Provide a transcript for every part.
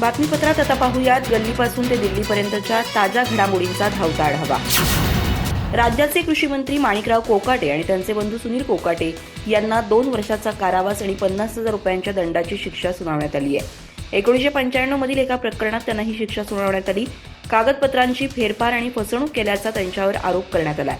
बातमीपत्रात आता पाहूयात गल्लीपासून ते दिल्लीपर्यंतच्या ताज्या घडामोडींचा धावता आढावा राज्याचे कृषी मंत्री माणिकराव कोकाटे आणि त्यांचे बंधू सुनील कोकाटे यांना दोन वर्षाचा कारावास आणि पन्नास हजार रुपयांच्या दंडाची शिक्षा सुनावण्यात आली आहे. एकोणीसशे पंच्याण्णव मधील एका प्रकरणात त्यांना ही शिक्षा सुनावण्यात आली. कागदपत्रांची फेरफार आणि फसवणूक केल्याचा त्यांच्यावर आरोप करण्यात आला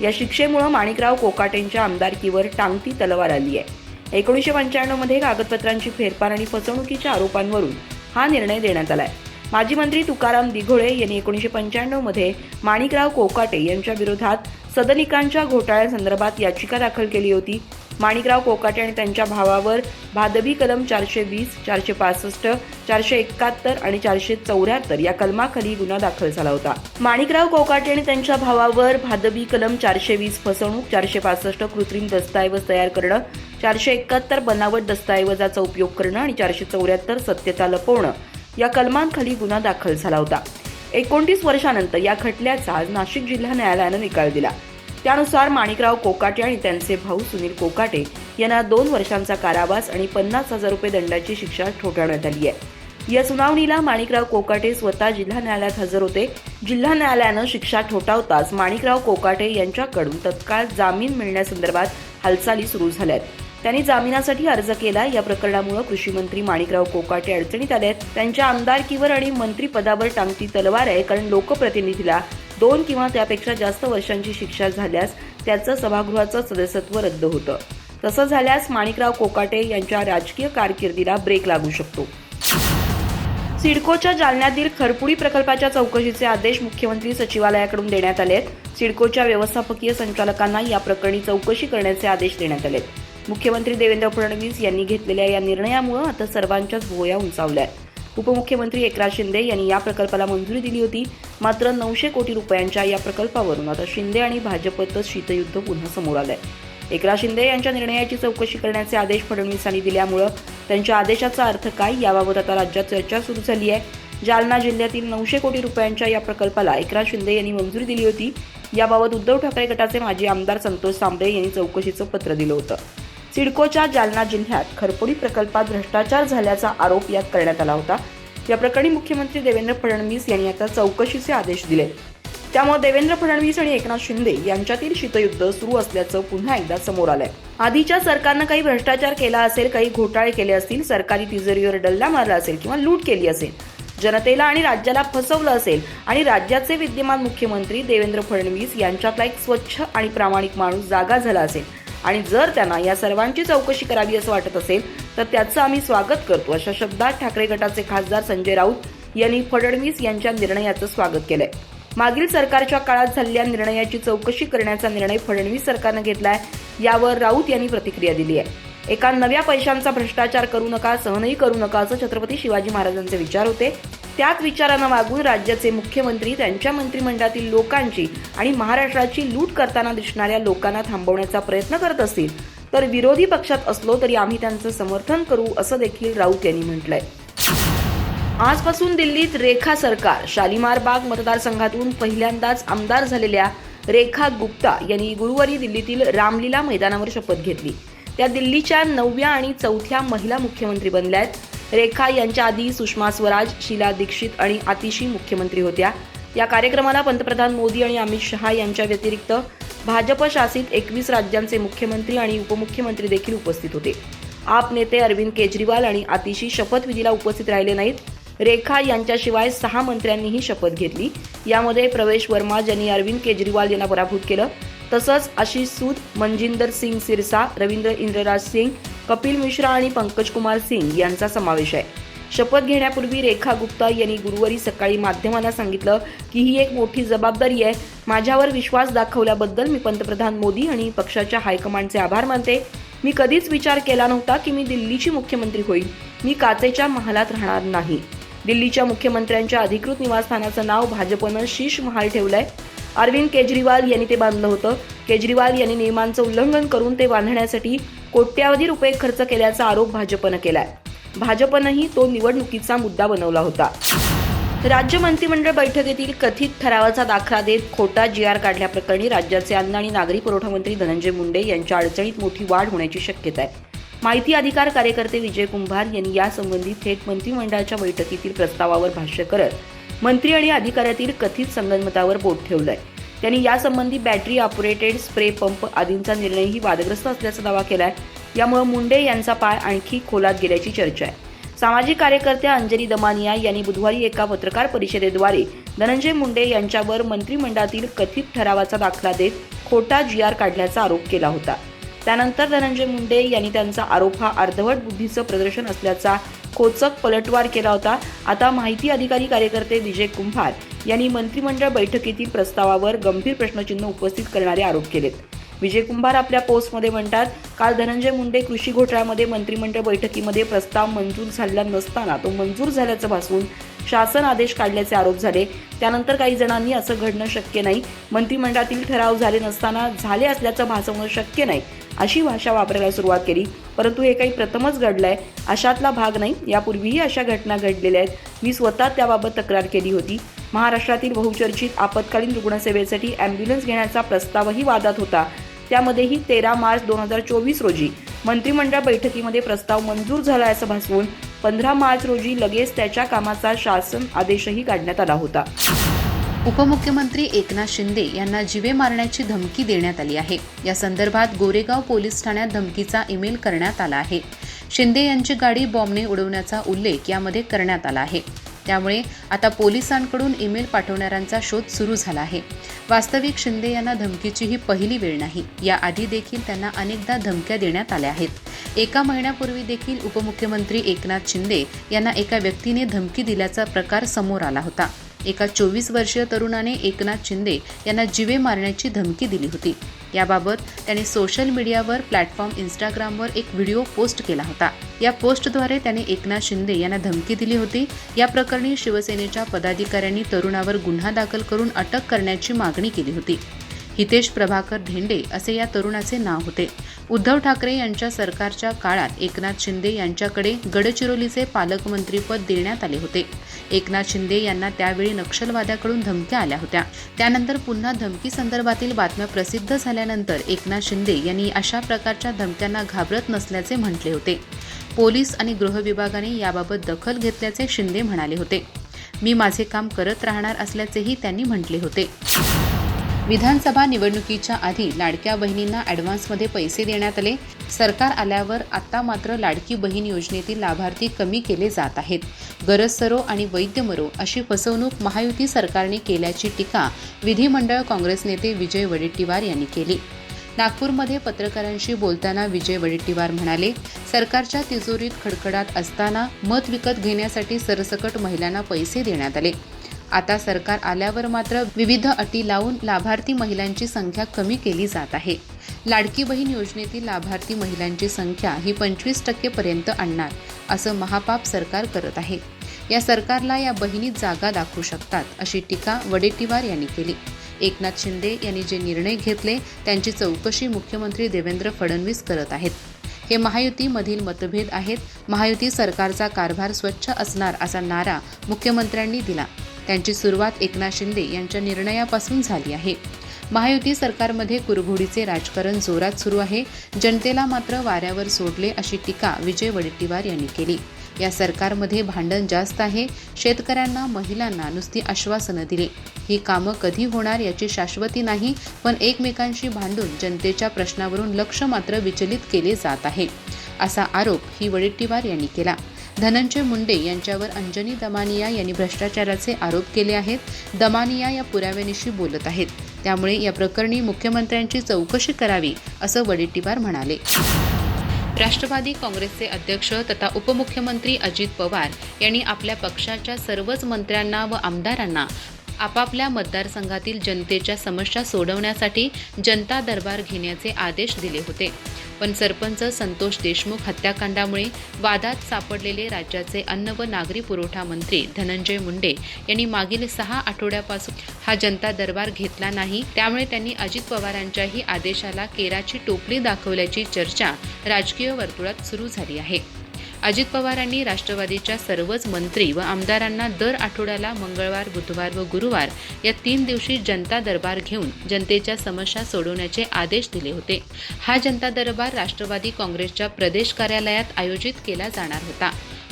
या शिक्षेमुळे माणिकराव कोकाटेंच्या आमदारकीवर टांगती तलवार आली आहे. एकोणीसशे पंच्याण्णवमध्ये कागदपत्रांची फेरफार आणि फसवणुकीच्या आरोपांवरून हा निर्णय देण्यात आलाय. माजी मंत्री तुकाराम दिघोळे यांनी एकोणीसशे पंच्याण्णवमध्ये माणिकराव कोकाटे यांच्या विरोधात सदनिकांच्या घोटाळ्यासंदर्भात याचिका दाखल केली होती. माणिकराव कोकाटे आणि त्यांच्या भावावर भादवी कलम चारशे वीस चारशे पासष्ट चारशे एकाहत्तर आणि चारशे चौऱ्याहत्तर या कलमाखाली गुन्हा दाखल झाला होता. माणिकराव कोकाटे आणि त्यांच्या भावावर भादवी कलम चारशे वीस फसवणूक चारशे पासष्ट कृत्रिम दस्तऐवज तयार करणं चारशे एकाहत्तर बनावट दस्तऐवजाचा उपयोग करणं आणि चारशे चौऱ्याहत्तर सत्यता लपवणं या कलमांखाली गुन्हा दाखल झाला होता. एकोणतीस वर्षानंतर या खटल्याचा आज नाशिक जिल्हा न्यायालयानं निकाल दिला. त्यानुसार माणिकराव कोकाटे आणि त्यांचे भाऊ सुनील कोकाटे यांना दोन वर्षांचा कारावास आणि पन्नास हजार रुपये दंडाची शिक्षा ठोठावण्यात आली आहे. या सुनावणीला माणिकराव कोकाटे स्वतः जिल्हा न्यायालयात हजर होते. जिल्हा न्यायालयानं शिक्षा ठोठावताच माणिकराव कोकाटे यांच्याकडून तत्काळ जामीन मिळण्यासंदर्भात हालचाली सुरू झाल्या आहेत त्यांनी जामिनासाठी अर्ज केला. या प्रकरणामुळे कृषी मंत्री माणिकराव कोकाटे अडचणीत आले आहेत. त्यांच्या आमदारकीवर आणि मंत्रीपदावर टांगती तलवार आहे कारण लोकप्रतिनिधीला दोन किंवा त्यापेक्षा जास्त वर्षांची शिक्षा झाल्यास त्याचं सभागृहाचं सदस्यत्व रद्द होतं. तसं झाल्यास माणिकराव कोकाटे यांच्या राजकीय कारकिर्दीला ब्रेक लागू शकतो. सिडकोच्या जालन्यातील खरपुडी प्रकल्पाच्या चौकशीचे आदेश मुख्यमंत्री सचिवालयाकडून देण्यात आले आहेत. सिडकोच्या व्यवस्थापकीय संचालकांना या प्रकरणी चौकशी करण्याचे आदेश देण्यात आले आहेत. मुख्यमंत्री देवेंद्र फडणवीस यांनी घेतलेल्या या निर्णयामुळे आता सर्वांच्याच भोया उंचावल्या आहेत. उपमुख्यमंत्री एकनाथ शिंदे यांनी या प्रकल्पाला मंजुरी दिली होती. मात्र नऊशे कोटी रुपयांच्या या प्रकल्पावरून आता शिंदे आणि भाजपतच शीतयुद्ध पुन्हा समोर आलंय. एकनाथ शिंदे यांच्या निर्णयाची चौकशी करण्याचे आदेश फडणवीसांनी दिल्यामुळं त्यांच्या आदेशाचा अर्थ काय याबाबत आता राज्यात चर्चा सुरू झाली आहे. जालना जिल्ह्यातील नऊशे कोटी रुपयांच्या या प्रकल्पाला एकनाथ शिंदे यांनी मंजुरी दिली होती. याबाबत उद्धव ठाकरे गटाचे माजी आमदार संतोष सांबळे यांनी चौकशीचं पत्र दिलं होतं. सिडकोच्या जालना जिल्ह्यात खरपोडी प्रकल्पात भ्रष्टाचार झाल्याचा आरोप यात करण्यात आला होता. या प्रकरणी मुख्यमंत्री देवेंद्र फडणवीस यांनी आता चौकशीचे आदेश दिले. त्यामुळे देवेंद्र फडणवीस आणि एकनाथ शिंदे यांच्यातील शीतयुद्ध सुरू असल्याचं पुन्हा एकदा समोर आलंय. आधीच्या सरकारनं काही भ्रष्टाचार केला असेल काही घोटाळे केले असतील सरकारी तिजोरीवर डल्ला मारला असेल किंवा लूट केली असेल जनतेला आणि राज्याला फसवलं असेल आणि राज्याचे विद्यमान मुख्यमंत्री देवेंद्र फडणवीस यांच्यातला एक स्वच्छ आणि प्रामाणिक माणूस जागा झाला असेल आणि जर त्यांना या सर्वांची चौकशी करावी असं वाटत असेल तर त्याचं आम्ही स्वागत करतो अशा शब्दात ठाकरे गटाचे खासदार संजय राऊत यांनी फडणवीस यांच्या निर्णयाचं स्वागत केलंय. मागील सरकारच्या काळात झालेल्या निर्णयाची चौकशी करण्याचा निर्णय फडणवीस सरकारनं घेतलाय यावर राऊत यांनी प्रतिक्रिया दिली आहे. एका नव्या पैशांचा भ्रष्टाचार करू नका सहनही करू नका असं छत्रपती शिवाजी महाराजांचे विचार होते. त्याच विचारानं वागून राज्याचे मुख्यमंत्री त्यांच्या मंत्रिमंडळातील लोकांची आणि महाराष्ट्राची लूट करताना दिसणाऱ्या लोकांना थांबवण्याचा प्रयत्न करत असतील तर विरोधी पक्षात असलो तरी आम्ही त्यांचं समर्थन करू असं देखील राऊत यांनी म्हटलंय. आजपासून दिल्लीत रेखा सरकार शालिमार बाग मतदारसंघातून पहिल्यांदाच आमदार झालेल्या रेखा गुप्ता यांनी गुरुवारी दिल्लीतील रामलीला मैदानावर शपथ घेतली. त्या दिल्लीच्या नवव्या आणि चौथ्या महिला मुख्यमंत्री बनल्या आहेत रेखा यांच्या आधी सुषमा स्वराज शीला दीक्षित आणि आतिशी मुख्यमंत्री होत्या. या कार्यक्रमाला पंतप्रधान मोदी आणि अमित शहा यांच्या व्यतिरिक्त भाजप शासित एकवीस राज्यांचे मुख्यमंत्री आणि उपमुख्यमंत्री देखील उपस्थित होते. आप नेते अरविंद केजरीवाल आणि आतिशी शपथविधीला उपस्थित राहिले नाहीत. रेखा यांच्याशिवाय सहा मंत्र्यांनीही शपथ घेतली. यामध्ये प्रवेश वर्मा ज्यांनी अरविंद केजरीवाल यांना पराभूत केलं तसंच आशिष सूद मनजिंदर सिंग सिरसा रवींद्र इंद्रराज सिंग कपिल मिश्रा आणि पंकज कुमार सिंग यांचा समावेश आहे. शपथ घेण्यापूर्वी रेखा गुप्ता यांनी गुरुवारी सकाळी माध्यमांना सांगितलं की ही एक मोठी जबाबदारी आहे. माझ्यावर विश्वास दाखवल्याबद्दल मी पंतप्रधान मोदी आणि पक्षाच्या हायकमांडचे आभार मानते. मी कधीच विचार केला नव्हता की मी दिल्लीची मुख्यमंत्री होईल. मी काचेच्या महालात राहणार नाही. दिल्लीच्या मुख्यमंत्र्यांच्या अधिकृत निवासस्थानाचं नाव भाजपनं शीश महाल ठेवलंय. अरविंद केजरीवाल यांनी ते बांधलं होतं. केजरीवाल यांनी नियमांचं उल्लंघन करून ते बांधण्यासाठी कोट्यावधी रुपये खर्च केल्याचा आरोप भाजपनं केलाय. भाजपनंही तो निवडणुकीचा मुद्दा बनवला होता. राज्य मंत्रिमंडळ बैठकीतील कथित ठरावाचा दाखला देत खोटा जी आर काढल्याप्रकरणी राज्याचे अन्न आणि नागरी पुरवठा मंत्री धनंजय मुंडे यांच्या अडचणीत मोठी वाढ होण्याची शक्यता आहे. माहिती अधिकार कार्यकर्ते विजय कुंभार यांनी यासंबंधी थेट मंत्रिमंडळाच्या बैठकीतील प्रस्तावावर भाष्य करत मंत्री आणि अधिकाऱ्यातील कथित संगनमतावर बोट ठेवलंय. त्यांनी यासंबंधी बॅटरी ऑपरेटेड स्प्रे पंप आदींचा निर्णयही वादग्रस्त असल्याचा दावा केलाय. यामुळे मुंडे यांचा पाय आणखी खोलात गेल्याची चर्चा आहे. सामाजिक कार्यकर्त्या अंजली दमानिया यांनी बुधवारी एका पत्रकार परिषदेद्वारे धनंजय मुंडे यांच्यावर मंत्रिमंडळातील कथित ठरावाचा दाखला देत खोटा जी आर काढल्याचा आरोप केला होता. त्यानंतर धनंजय मुंडे यांनी त्यांचा आरोप हा अर्धवट बुद्धीचं प्रदर्शन असल्याचा खोचक पलटवार केला होता. आता माहिती अधिकारी कार्यकर्ते विजय कुंभार यांनी मंत्रिमंडळ बैठकीतील प्रस्तावावर गंभीर प्रश्नचिन्ह उपस्थित करणारे आरोप केलेत. विजय कुंभार आपल्या पोस्टमध्ये म्हणतात काल धनंजय मुंडे कृषी घोटाळ्यामध्ये मंत्रिमंडळ बैठकीमध्ये प्रस्ताव मंजूर झालेला नसताना तो मंजूर झाल्याचं भासवून शासन आदेश काढल्याचे आरोप झाले. त्यानंतर काही जणांनी असं घडणं शक्य नाही. मंत्रिमंडळातील ठराव झाले नसताना झाले असल्याचं भासवणं शक्य नाही अशी भाषा वापरायला सुरुवात केली. परंतु हे काही प्रथमच घडलंय अशातला भाग नाही. यापूर्वीही अशा घटना घडलेल्या आहेत. मी स्वतः त्याबाबत तक्रार केली होती. महाराष्ट्रातील बहुचर्चित आपत्कालीन रुग्णसेवेसाठी ॲम्ब्युलन्स घेण्याचा प्रस्तावही वादात होता. त्यामध्येही तेरा मार्च दोन हजार चोवीस रोजी मंत्रिमंडळ बैठकीमध्ये प्रस्ताव मंजूर झाला असं भासवून पंधरा मार्च रोजी लगेच त्याच्या कामाचा शासन आदेशही काढण्यात आला होता. उपमुख्यमंत्री एकनाथ शिंदे यांना जिवे मारण्याची धमकी देण्यात आली आहे. या संदर्भात गोरेगाव पोलीस ठाण्यात धमकीचा ईमेल करण्यात आला आहे. शिंदे यांची गाडी बॉम्बने उडवण्याचा उल्लेख यामध्ये करण्यात आला आहे. त्यामुळे आता पोलिसांकडून ईमेल पाठवणाऱ्यांचा शोध सुरू झाला आहे. वास्तविक शिंदे यांना धमकीची ही पहिली वेळ नाही. याआधी देखील त्यांना अनेकदा धमक्या देण्यात आल्या आहेत. एका महिन्यापूर्वी देखील उपमुख्यमंत्री एकनाथ शिंदे यांना एका व्यक्तीने धमकी दिल्याचा प्रकार समोर आला होता. एका चोवीस वर्षीय तरुणाने एकनाथ शिंदे यांना जिवे मारण्याची धमकी दिली होती. याबाबत त्याने सोशल मीडियावर प्लॅटफॉर्म इंस्टाग्रामवर एक व्हिडिओ पोस्ट केला होता. या पोस्टद्वारे त्याने एकनाथ शिंदे यांना धमकी दिली होती. या प्रकरणी शिवसेनेच्या पदाधिकाऱ्यांनी तरुणावर गुन्हा दाखल करून अटक करण्याची मागणी केली होती. हितेश प्रभाकर धेंडे असे या तरुणाचे नाव होते. उद्धव ठाकरे यांच्या सरकारच्या काळात एकनाथ शिंदे यांच्याकडे गडचिरोलीचे पालकमंत्रीपद देण्यात आले होते. एकनाथ शिंदे यांना त्यावेळी नक्षलवाद्याकडून धमक्या आल्या होत्या. त्यानंतर पुन्हा धमकी संदर्भातील बातम्या प्रसिद्ध झाल्यानंतर एकनाथ शिंदे यांनी अशा प्रकारच्या धमक्यांना घाबरत नसल्याचे म्हटले होते. पोलीस आणि गृह विभागाने याबाबत दखल घेतल्याचे शिंदे म्हणाले होते. मी माझे काम करत राहणार असल्याचेही त्यांनी म्हटले होते. विधानसभा निवडणुकीच्या आधी लाडक्या बहिणींना ॲडव्हान्समध्ये पैसे देण्यात आले. सरकार आल्यावर आत्ता मात्र लाडकी बहीण योजनेतील लाभार्थी कमी केले जात आहेत. गरज सरो आणि वैद्य मरो अशी फसवणूक महायुती सरकारने केल्याची टीका विधिमंडळ काँग्रेस नेते विजय वडेट्टीवार यांनी केली. नागपूरमध्ये पत्रकारांशी बोलताना विजय वडेट्टीवार म्हणाले सरकारच्या तिजोरीत खडखडात असताना मत विकत घेण्यासाठी सरसकट महिलांना पैसे देण्यात आले. आता सरकार आल्यावर मात्र विविध अटी लावून लाभार्थी महिलांची संख्या कमी केली जात आहे. लाडकी बहीण योजनेतील लाभार्थी महिलांची संख्या ही पंचवीस टक्केपर्यंत आणणार असं महापाप सरकार करत आहे. या सरकारला या बहिणी जागा दाखवू शकतात अशी टीका वडेट्टीवार यांनी केली. एकनाथ शिंदे यांनी जे निर्णय घेतले त्यांची चौकशी मुख्यमंत्री देवेंद्र फडणवीस करत आहेत. हे महायुतीमधील मतभेद आहेत. महायुती सरकारचा कारभार स्वच्छ असणार असा नारा मुख्यमंत्र्यांनी दिला. त्यांची सुरुवात एकनाथ शिंदे यांच्या निर्णयापासून झाली आहे. महायुती सरकारमध्ये कुरघोडीचे राजकारण जोरात सुरू आहे. जनतेला मात्र वाऱ्यावर सोडले अशी टीका विजय वडेट्टीवार यांनी केली. या सरकारमध्ये भांडण जास्त आहे. शेतकऱ्यांना महिलांना नुसती आश्वासनं दिली. ही कामं कधी होणार याची शाश्वती नाही पण एकमेकांशी भांडून जनतेच्या प्रश्नावरून लक्ष मात्र विचलित केले जात आहे असा आरोप ही वडेट्टीवार यांनी केला. धनंजय मुंडे यांच्यावर अंजनी दमानिया यांनी भ्रष्टाचाराचे आरोप केले आहेत. दमानिया या पुराव्यानिशी बोलत आहेत. त्यामुळे या प्रकरणी मुख्यमंत्र्यांची चौकशी करावी असं वडेट्टीवार म्हणाले. राष्ट्रवादी काँग्रेसचे अध्यक्ष तथा उपमुख्यमंत्री अजित पवार यांनी आपल्या पक्षाच्या सर्वच मंत्र्यांना व आमदारांना आपापल्या मतदारसंघातील जनतेच्या समस्या सोडवण्यासाठी जनता दरबार घेण्याचे आदेश दिले होते. पण सरपंच संतोष देशमुख हत्याकांडामुळे वादात सापडलेले राज्याचे अन्न व नागरी पुरवठा मंत्री धनंजय मुंडे यांनी मागील सहा आठवड्यापासून हा जनता दरबार घेतला नाही. त्यामुळे त्यांनी अजित पवारांच्याही आदेशाला केराची टोपली दाखवल्याची चर्चा राजकीय वर्तुळात सुरू झाली आहे. अजित पवारांनी राष्ट्रवादीच्या सर्वच मंत्री व आमदारांना दर आठवड्याला मंगळवार बुधवार व गुरुवार या तीन दिवशी जनता दरबार घेऊन जनतेच्या समस्या सोडवण्याचे आदेश दिले होते. हा जनता दरबार राष्ट्रवादी काँग्रेसच्या प्रदेश कार्यालयात आयोजित केला जाणार होता.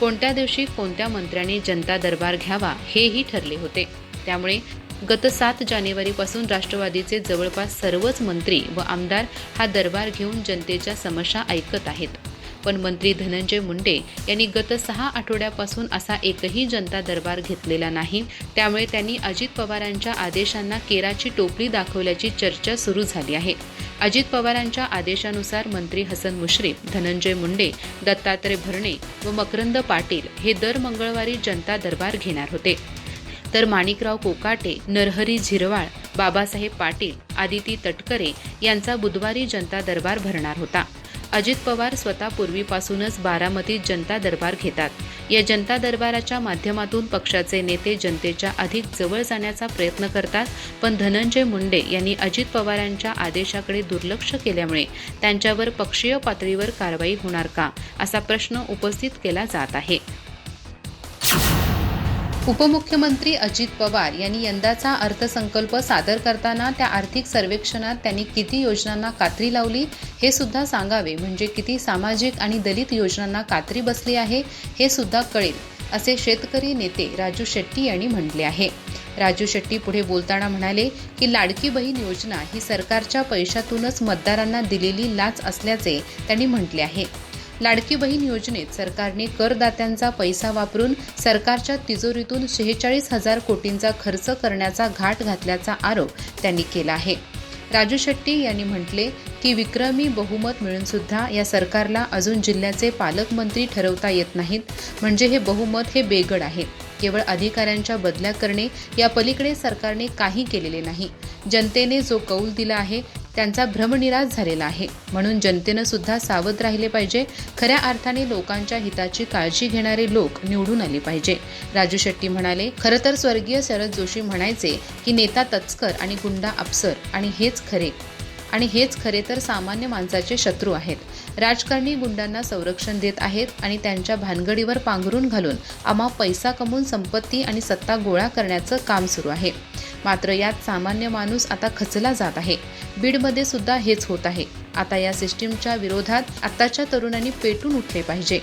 कोणत्या दिवशी कोणत्या मंत्र्यांनी जनता दरबार घ्यावा हेही ठरले होते. त्यामुळे गत सात जानेवारीपासून राष्ट्रवादीचे जवळपास सर्वच मंत्री व आमदार हा दरबार घेऊन जनतेच्या समस्या ऐकत आहेत. पण मंत्री धनंजय मुंडे यांनी गत सहा आठवड्यापासून असा एकही जनता दरबार घेतलेला नाही. त्यामुळे त्यांनी अजित पवारांच्या आदेशांना केराची टोपली दाखवल्याची चर्चा सुरू झाली आहे. अजित पवारांच्या आदेशानुसार मंत्री हसन मुश्रीफ धनंजय मुंडे दत्तात्रय भरणे व मकरंद पाटील हे दर मंगळवारी जनता दरबार घेणार होते. तर माणिकराव कोकाटे नरहरी झिरवाळ बाबासाहेब पाटील आदिती तटकरे यांचा बुधवारी जनता दरबार भरणार होता. अजित पवार स्वतः पूर्वीपासूनच बारामतीत जनता दरबार घेतात. या जनता दरबाराच्या माध्यमातून पक्षाचे नेते जनतेच्या अधिक जवळ जाण्याचा प्रयत्न करतात पण धनंजय मुंडे यांनी अजित पवारांच्या आदेशाकडे दुर्लक्ष केल्यामुळे त्यांच्यावर पक्षीय पातळीवर कारवाई होणार का असा प्रश्न उपस्थित केला जात आहे. उपमुख्यमंत्री अजित पवार यांनी यंदाचा अर्थसंकल्प सादर करताना त्या आर्थिक सर्वेक्षणात त्यांनी किती योजनांना कात्री लावली हे सुद्धा सांगावे. म्हणजे किती सामाजिक आणि दलित योजनांना कात्री बसली आहे हे सुद्धा कळेल असे शेतकरी नेते राजू शेट्टी यांनी म्हटले आहे. राजू शेट्टी पुढे बोलताना म्हणाले की लाडकी बहीण योजना ही सरकारच्या पैशातूनच मतदारांना दिलेली लाच असल्याचे त्यांनी म्हटले आहे. लाडकी बहीण योजनेत सरकारने करदात्यांचा पैसा वापरून सरकारच्या तिजोरीतून शेहेचाळीस हजार कोटींचा खर्च करण्याचा घाट घातल्याचा आरोप त्यांनी केला आहे. राजू शेट्टी यांनी म्हटले की विक्रमी बहुमत मिळून सुद्धा या सरकारला अजून जिल्ह्याचे पालकमंत्री ठरवता येत नाहीत. म्हणजे हे बहुमत हे बेगड आहे. केवळ अधिकाऱ्यांच्या बदल्या करणे या पलीकडे सरकारने काही केलेले नाही. जनतेने जो कौल दिला आहे त्यांचा भ्रमनिराश झालेला आहे. म्हणून जनतेनं सुद्धा सावध राहिले पाहिजे. खऱ्या अर्थाने लोकांच्या हिताची काळजी घेणारे लोक निवडून आले पाहिजे. राजू शेट्टी म्हणाले खरं तर स्वर्गीय शरद जोशी म्हणायचे की नेता तत्कर आणि गुंडा अप्सर आणि हेच खरे आणि हेच खरे तर सामान्य माणसाचे शत्रू आहेत. राजकारणी गुंडांना संरक्षण देत आहेत आणि त्यांच्या भानगडीवर पांघरून घालून आम्हा पैसा कमवून संपत्ती आणि सत्ता गोळा करण्याचं काम सुरू आहे. मात्र यात सामान्य माणूस आता खचला जात आहे. बीडमध्ये सुद्धा हेच होत आहे. आता या सिस्टीमच्या विरोधात आताच्या तरुणांनी पेटून उठले पाहिजे.